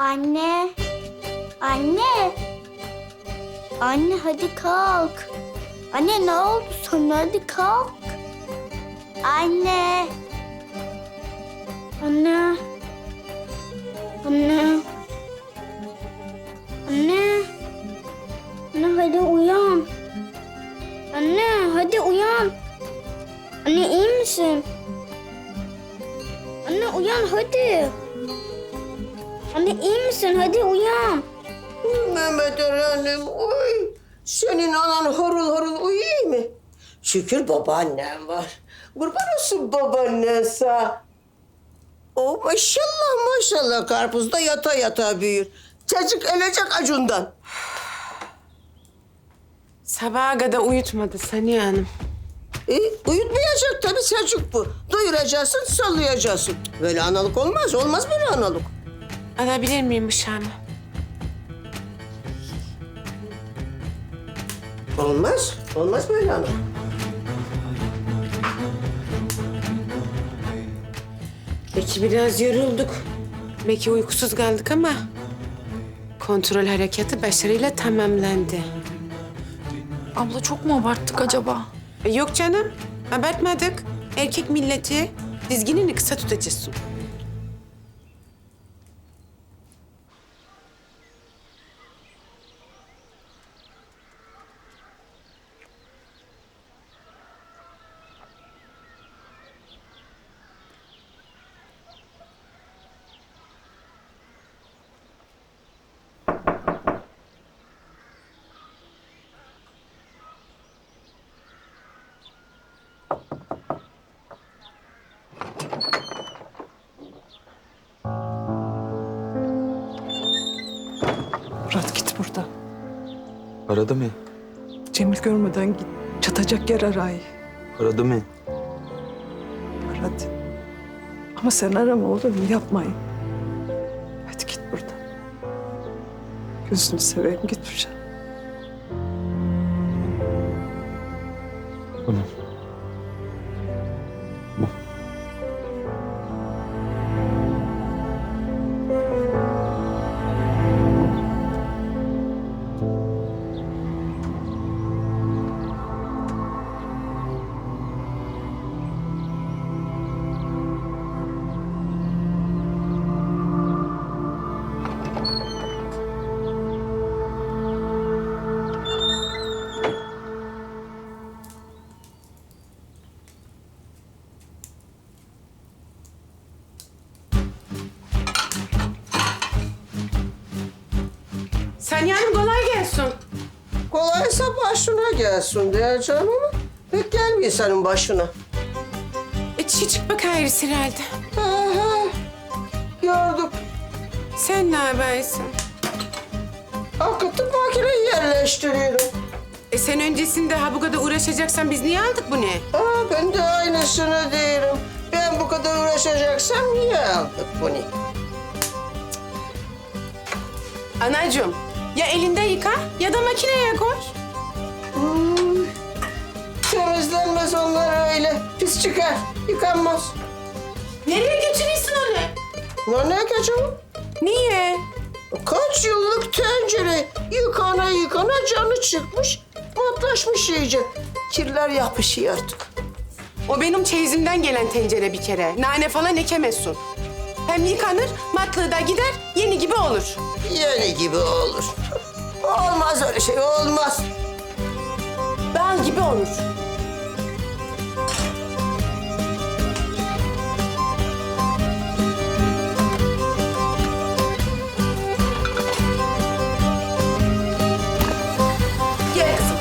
Anne. Anne. Anne hadi kalk. Anne ne oldu sana? Hadi kalk. Anne. Anne. Anne. Anne. Anne hadi uyan. Anne hadi uyan. Anne iyi misin? Anne uyan hadi. Anne iyi misin? Hadi uyan. Mehmet Eren'im uy. Senin anan horul horul uyuyor mu? Şükür babaannem var. Kurban olsun babaannen sağ. O maşallah maşallah karpuzda yata yata büyür. Çocuk ölecek acundan. Sabaha kadar uyutmadı Saniye Hanım. E, uyutmayacak tabii çocuk bu. Doyuracaksın, sallayacaksın. Böyle analık olmaz, olmaz böyle analık. Alabilir miyim bıçağımı? Olmaz, olmaz böyle analık. Belki biraz yorulduk. Belki uykusuz kaldık ama... ...kontrol hareketi başarıyla tamamlandı. Abla çok mu abarttık acaba? E, yok canım, abartmadık. Erkek milleti dizginini kısa tutacaksın. Murat git buradan. Aradı mı? Cemil görmeden git. Çatacak yer aray. Aradı mı? Aradı. Ama sen arama olur mu? Yapmayın. Hadi git buradan. Gözünü seveyim git buradan. Tamam. Saniye Hanım kolay gelsin. Kolaysa başına gelsin diyeceğim ama pek gelmiyor senin başına. E, çık bak ayrısı herhalde. Aha, gördük. Sen ne habersin? Akıtı makineyi yerleştiriyorum. E sen öncesinde ha bu kadar uğraşacaksan biz niye aldık bunu? Aa, ben de aynısını diyorum. Ben bu kadar uğraşacaksam niye aldık bunu? Anacığım ya elinde yıka ya da makineye koy. Hmm, temizlenmez onlar öyle. Pis çıkar, yıkanmaz. Nereye götürüyorsun onu? Lan ne kaçalım? Niye? Kaç yıllık tencere yıkana yıkana canı çıkmış, matlaşmış iyice. Kirler yapışıyor artık. O benim çeyizimden gelen tencere bir kere. Nane falan ekemezsin. Hem yıkanır, matlığı da gider, yeni gibi olur. Yeni gibi olur. Olmaz öyle şey, olmaz. Bal gibi olur. Gel kızım.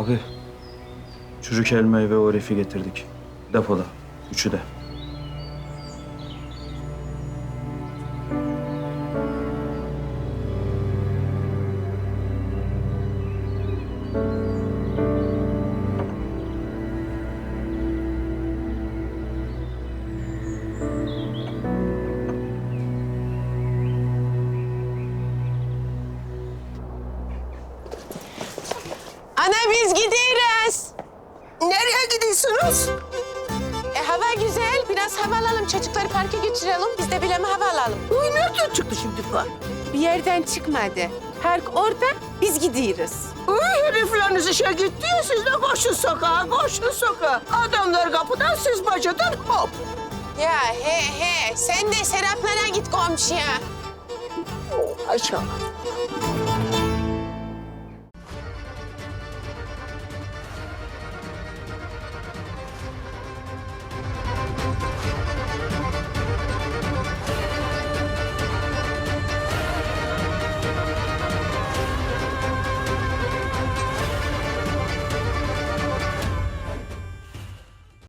Abi, çürük elmayı ve o herifi getirdik. Depoda, üçü de. Ana biz gidiyoruz. Nereye gidiyorsunuz? E, hava güzel. Biraz hava alalım. Çocukları parka götürelim. Biz de bileme hava alalım. Uy nereden çıktı şimdi bu? Bir yerden çıkmadı. Park orada. Biz gidiyoruz. Uy herifleriniz işe gitti ya siz de koşun sokağa, koşun sokağa. Adamlar kapıdan siz bacadan hop. Ya he he. Sen de Seraplara git komşuya. Aşağı.